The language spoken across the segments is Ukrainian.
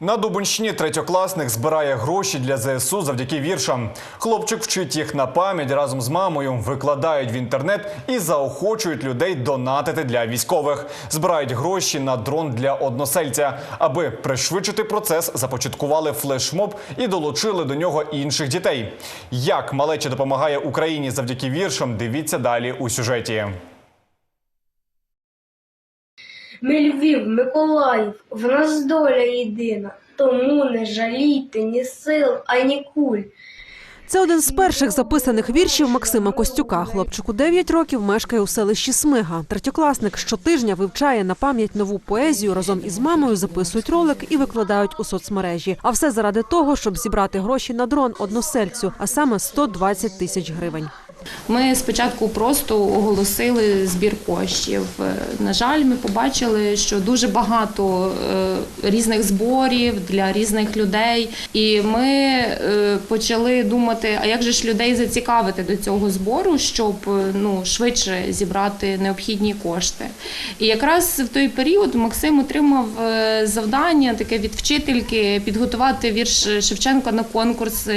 На Дубинщині третьокласник збирає гроші для ЗСУ завдяки віршам. Хлопчик вчить їх на пам'ять разом з мамою, викладають в інтернет і заохочують людей донатити для військових. Збирають гроші на дрон для односельця. Аби пришвидшити процес, започаткували флешмоб і долучили до нього інших дітей. Як малеча допомагає Україні завдяки віршам, дивіться далі у сюжеті. Ми Львів, Миколаїв, в нас доля єдина, тому не жалійте ні сил, ані куль. Це один з перших записаних віршів Максима Костюка. Хлопчику 9 років мешкає у селищі Смига. Третьокласник щотижня вивчає на пам'ять нову поезію. Разом із мамою записують ролик і викладають у соцмережі. А все заради того, щоб зібрати гроші на дрон односельцю, а саме 120 тисяч гривень. Ми спочатку просто оголосили збір коштів. На жаль, ми побачили, що дуже багато е, різних зборів для різних людей, і ми е, почали думати, а як же ж людей зацікавити до цього збору, щоб е, ну швидше зібрати необхідні кошти. І якраз в той період Максим отримав завдання таке від вчительки підготувати вірш Шевченка на конкурс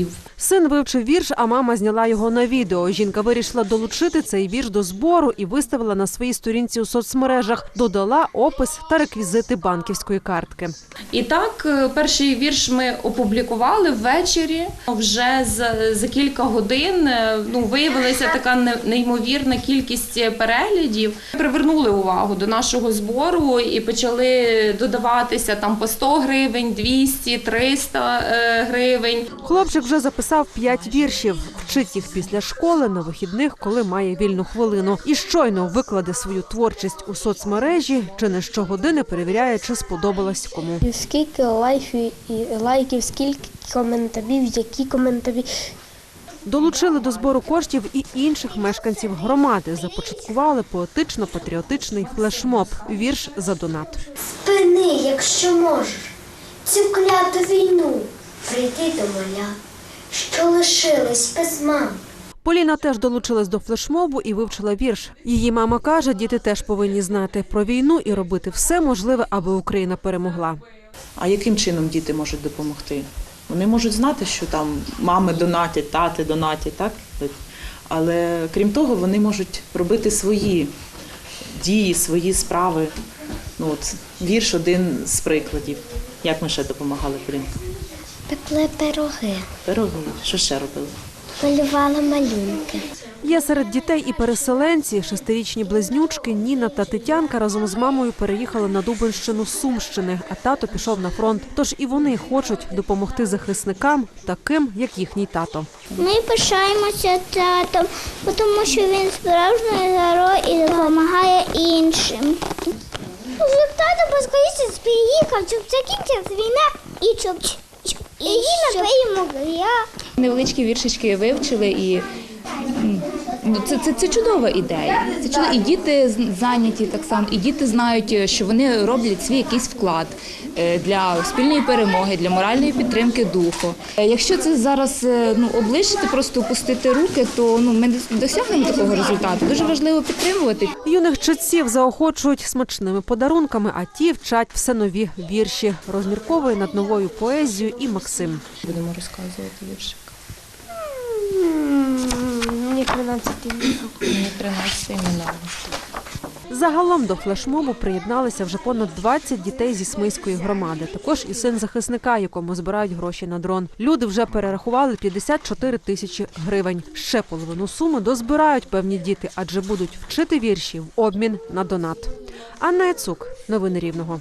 е. Син вивчив вірш, а мама зняла його на відео. Жінка вирішила долучити цей вірш до збору і виставила на своїй сторінці у соцмережах. Додала опис та реквізити банківської картки. І так, е, перший вірш ми опублікували ввечері. Вже за, за кілька годин е, ну, виявилася така неймовірна кількість переглядів. Привернули увагу до нашого збору і почали додаватися там по 100 гривень, 200, 300 е, гривень. Хлопчик вже записав п'ять віршів. Вчить їх після школи на вихідних, коли має вільну хвилину. І щойно викладе свою творчість у соцмережі, чи не щогодини перевіряє, чи сподобалась кому. Скільки лайків, і лайків, скільки коментарів, які коментарі. Долучили до збору коштів і інших мешканців громади. Започаткували поетично-патріотичний флешмоб. Вірш за донат. Спини, якщо можеш, цю кляту війну, прийти до моля, що лишились без мам. Поліна теж долучилась до флешмобу і вивчила вірш. Її мама каже, діти теж повинні знати про війну і робити все можливе, аби Україна перемогла. А яким чином діти можуть допомогти? Вони можуть знати, що там мами донатять, тати донатять, так? Але крім того, вони можуть робити свої дії, свої справи. Ну, от, вірш один з прикладів. Як ми ще допомагали, Полін? Пекли пироги, Пироги. Що ще робили? малювали малюнки. Є серед дітей і переселенці. Шестирічні близнючки Ніна та Тетянка разом з мамою переїхали на Дубинщину з Сумщини, а тато пішов на фронт. Тож і вони хочуть допомогти захисникам, таким як їхній тато. Ми пишаємося татом, тому що він справжній герой і допомагає іншим. Щоб тато поскоріше приїхав, щоб закінчилась війна і щоб і напиємо я. Невеличкі віршечки вивчили і це, це, це чудова ідея. Це чудово. І діти з- зайняті так само, і діти знають, що вони роблять свій якийсь вклад е, для спільної перемоги, для моральної підтримки духу. Е, Якщо це зараз е, ну, облишити, просто опустити руки, то ну, ми досягнемо такого результату. Дуже важливо підтримувати. Юних читців заохочують смачними подарунками, а ті вчать все нові вірші. Розмірковує над новою поезією і Максим. Будемо розказувати віршик. Мені 13 років. Мені 13 минало. Загалом до флешмобу приєдналися вже понад 20 дітей зі Смийської громади. Також і син захисника, якому збирають гроші на дрон. Люди вже перерахували 54 тисячі гривень. Ще половину суми дозбирають певні діти, адже будуть вчити вірші в обмін на донат. Анна Яцук, новини Рівного.